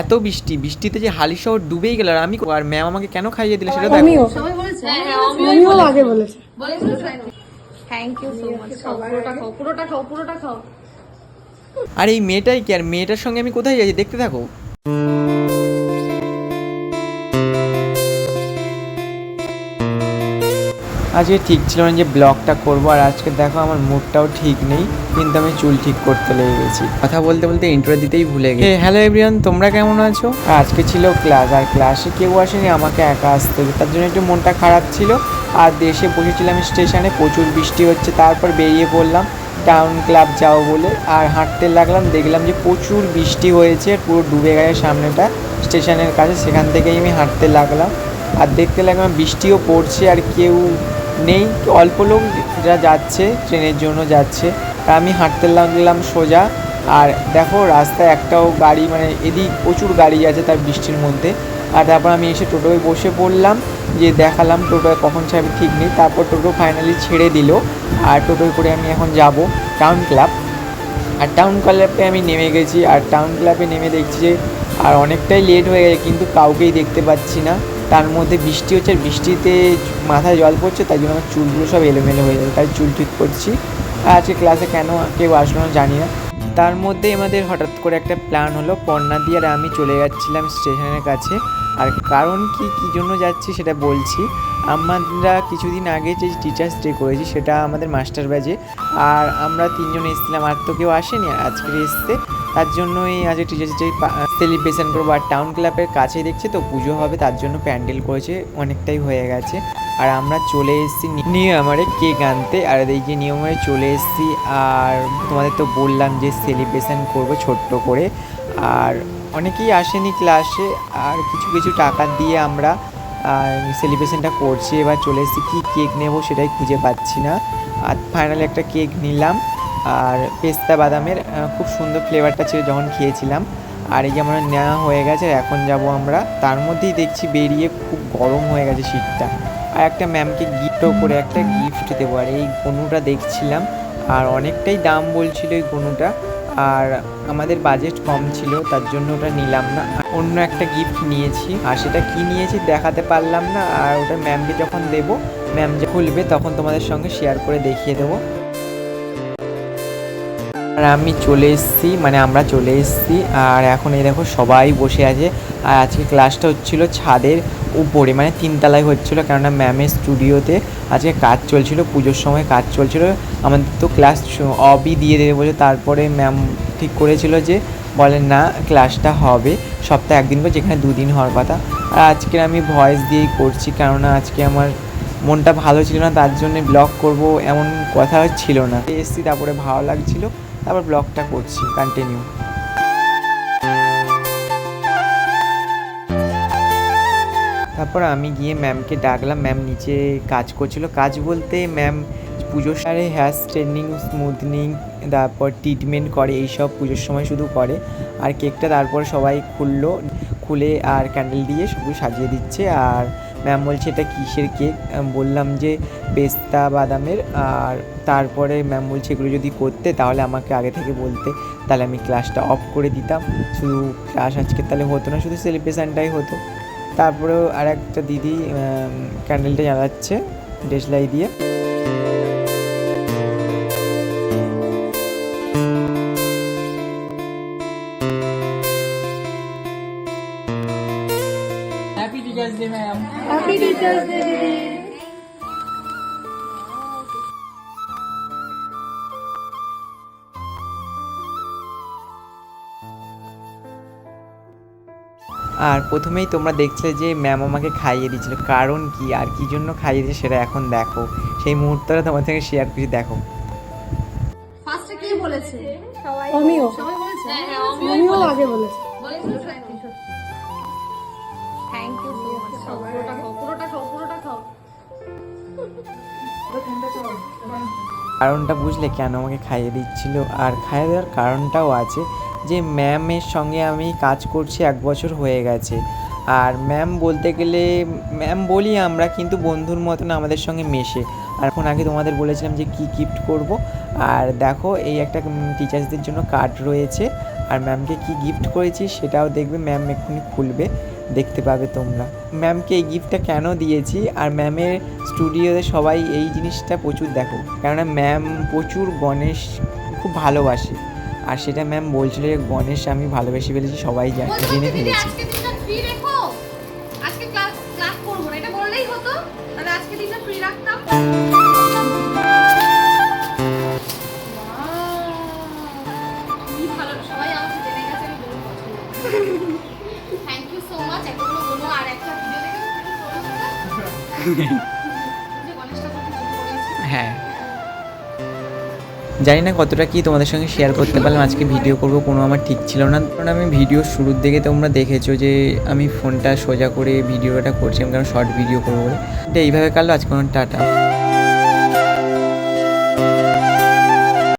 এত বৃষ্টি বৃষ্টিতে যে হালি শহর ডুবেই গেল আর আমি আর ম্যাম আমাকে কেন খাইয়ে দিলে সেটা দেখো। আমিও সবাই আগে বলেছে। থ্যাংক ইউ সো মাচ পুরোটা খাও পুরোটা খাও পুরোটা খাও। আর এই মেয়েটাই কি? আর মেয়েটার সঙ্গে আমি কোথায় যাই দেখতে থাকো। আজকে ঠিক ছিল না যে ব্লগটা করব আর আজকে দেখো আমার মুডটাও ঠিক নেই কিন্তু আমি চুল ঠিক করতে লেগে গেছি। কথা বলতে বলতে ইন্ট্রো দিতেই ভুলে গেছি। হ্যালো এভরিওয়ান তোমরা কেমন আছো? আজকে ছিল ক্লাস আর ক্লাসে কেউ আসেনি আমাকে একা আসতে হবে তার জন্য একটু মনটা খারাপ ছিল আর দেশে বসেছিলাম স্টেশনে প্রচুর বৃষ্টি হচ্ছে তারপর বেরিয়ে পড়লাম টাউন ক্লাব যাও বলে আর হাঁটতে লাগলাম দেখলাম যে প্রচুর বৃষ্টি হয়েছে পুরো ডুবে গেছে সামনেটা স্টেশনের কাছে সেখান থেকেই আমি হাঁটতে লাগলাম। আর দেখতে লাগলাম বৃষ্টিও পড়ছে আর কেউ নেই, অল্প লোক যারা যাচ্ছে, ট্রেনের জন্য যাচ্ছে। আমি হাঁটতে লাগলাম সোজা। আর দেখো, রাস্তায় একটাও গাড়ি মানে এদিক প্রচুর গাড়ি আছে তার বৃষ্টির মধ্যে। আর তারপর আমি এসে টোটোয় বসে পড়লাম, যে দেখালাম টোটোয় কখন ছাড়বে ঠিক নেই। তারপর টোটো ফাইনালি ছেড়ে দিল। আর টোটোয় করে আমি এখন যাব টাউন ক্লাব আর টাউন ক্লাবে আমি নেমে গেছি। আর টাউন ক্লাবে নেমে দেখছি যে, আর অনেকটাই লেট হয়ে গেছে, কিন্তু কাউকেই দেখতে পাচ্ছি না। তার মধ্যে বৃষ্টি হচ্ছে বৃষ্টিতে মাথায় জল পড়ছে, তাই জন্য আমার চুলগুলো সব এলোমেলো হয়ে যাবে তাই চুল ঠিক করছি। আর আজকে ক্লাসে কেন, কেউ আসলো না জানি না। তার মধ্যে আমাদের হঠাৎ করে একটা প্ল্যান হলো পর্ণা দিয়ে আর আমি চলে যাচ্ছিলাম স্টেশনের কাছে। আর কারণ কি, কী জন্য যাচ্ছি সেটা বলছি। আমরা কিছুদিন আগে যে টিচার্স ডে করেছি, সেটা আমাদের মাস্টার ব্যাজে আর আমরা তিনজন এসেছিলাম, আর তো কেউ আসেনি আজকে এসছে। তার জন্যই আজকে টিচার্স ডে সেলিব্রেশন করব, আর টাউন ক্লাবের কাছেই দেখছে তো, পুজো হবে, তার জন্য প্যান্ডেল করেছে, অনেকটাই হয়ে গেছে। আর আমরা চলে এসেছি নিউ আমারে কেক আনতে, আর এই যে আমারে চলে এসেছি, আর তোমাদের তো বললাম যে সেলিব্রেশন করব ছোট্ট করে। আর অনেকেই আসেনি ক্লাসে আর কিছু কিছু টাকা দিয়ে আমরা সেলিব্রেশনটা করছি। এবার চলে এসেছি, কী কেক নেব সেটাই খুঁজে পাচ্ছি না। আর ফাইনালি একটা কেক নিলাম। আর পেস্তা বাদামের খুব সুন্দর ফ্লেভারটা ছিল যখন খেয়েছিলাম। আর এই যে আমরা নেওয়া হয়ে গেছে, এখন যাব আমরা। তার মধ্যেই দেখছি বেরিয়ে খুব গরম হয়ে গেছে শীতটা। আর একটা ম্যামকে গিফটও করে একটা গিফট দেবো। আর এই গনুটা দেখছিলাম, আর অনেকটাই দাম বলছিল এই গনুটা। আর আমাদের বাজেট কম ছিল, তার জন্য ওটা নিলাম না। অন্য একটা গিফট নিয়েছি, আর সেটা কি নিয়েছি দেখাতে পারলাম না। আর ওটা ম্যামকে যখন দেবো ম্যাম যে খুলবে তখন তোমাদের সঙ্গে শেয়ার করে দেখিয়ে দেবো। আর আমি চলে এসেছি মানে আমরা চলে এসেছি। আর এখন এই দেখো সবাই বসে আছে। আর আজকে ক্লাসটা হচ্ছিল ছাদের উপরে মানে তিনতলায় হচ্ছিল, কেননা ম্যামের স্টুডিওতে আজকে কাজ চলছিল, পুজোর সময় কাজ চলছিল। আমাদের তো ক্লাস অবই দিয়ে দেবে বলে তারপরে ম্যাম ঠিক করেছিল যে বলেন না ক্লাসটা হবে সপ্তাহে একদিন করে, যেখানে দুদিন হওয়ার কথা। আর আজকে আমি ভয়েস দিয়েই করছি, কেননা আজকে আমার মনটা ভালো ছিল না, তার জন্য ব্লগ করব এমন কথা ছিল না। এসছি, তারপরে ভালো লাগছিল। তারপর ব্লগটা করছি কন্টিনিউ তারপর আমি গিয়ে ম্যামকে ডাকলাম ম্যাম নিচে কাজ করছিল। কাজ বলতে ম্যাম পুজোর সারে হেয়ার স্ট্রেটনিং স্মুথনিং তারপর ট্রিটমেন্ট করে, এইসব পুজোর সময় শুধু করে। আর কেকটা তারপর সবাই খুললো, খুলে আর ক্যান্ডেল দিয়ে সবু সাজিয়ে দিচ্ছে। আর ম্যাম বলছে, এটা কিসের কেক বললাম যে, পেস্তা, বাদামের। আর তারপরে ম্যাম বলছে, এগুলো যদি করতে তাহলে আমাকে আগে থেকে বলতে। তাহলে আমি ক্লাসটা অফ করে দিতাম। শুধু ক্লাস আজকে তাহলে হতো না, শুধু সেলিব্রেশানটাই হতো। তারপরেও আর একটা দিদি ক্যান্ডেলটা জ্বালাচ্ছে ডেসলাই দিয়ে। টিচার্স ডে দিদি আর প্রথমেই তোমরা দেখছিলে যে ম্যাম আমাকে খাইয়ে দিয়েছিল। কারণ কি? আর কি জন্য খাইয়ে দিয়েছে সেটা এখন দেখো। সেই মুহূর্তটা তোমার থেকে শেয়ার করে দেখো। ফার্স্টে কে বলেছে? আমিও সবাই বলেছে? আমিও আগে বলেছে। কারণটা বুঝলে কেন আমাকে খাইয়ে দিচ্ছিল? আর খাইয়ে দেওয়ার কারণটাও আছে যে ম্যামের সঙ্গে আমি কাজ করছি এক বছর হয়ে গেছে। আর ম্যাম বলতে গেলে, ম্যাম বলি আমরা, কিন্তু বন্ধুর মতন আমাদের সঙ্গে মেশে। আর এখন আগে তোমাদের বলেছিলাম যে কি গিফট করব। আর দেখো, এই একটা টিচার্সদের জন্য কার্ড রয়েছে। আর ম্যামকে কি গিফট করেছি সেটাও দেখবে, ম্যাম এক্ষুনি খুলবে। দেখতে পাবে তোমরা। ম্যামকে এই গিফটটা কেন দিয়েছি? আর ম্যামের স্টুডিওতে সবাই এই জিনিসটা প্রচুর দেখো। কেননা ম্যাম প্রচুর গণেশ খুব ভালোবাসে। আর সেটা ম্যাম বলছিল যে গণেশ আমি ভালোবেসে ফেলেছি সবাই জানে ফেলেছি। আজকে ক্লাস ক্লাস করব না। এটা বললেই হতো। তাহলে আজকে দিনটা ফ্রি রাখতাম। হ্যাঁ। জানি না কতটা কি তোমাদের সঙ্গে শেয়ার করতে পারলাম। আজকে ভিডিও করব কোনো আমার ঠিক ছিল না। কারণ আমি ভিডিও শুরুর দিকে তোমরা দেখেছ যে আমি ফোনটা সোজা করে ভিডিওটা করছিলাম, কারণ শর্ট ভিডিও করব এইভাবে কাটলো, আজকে আমার টাটা।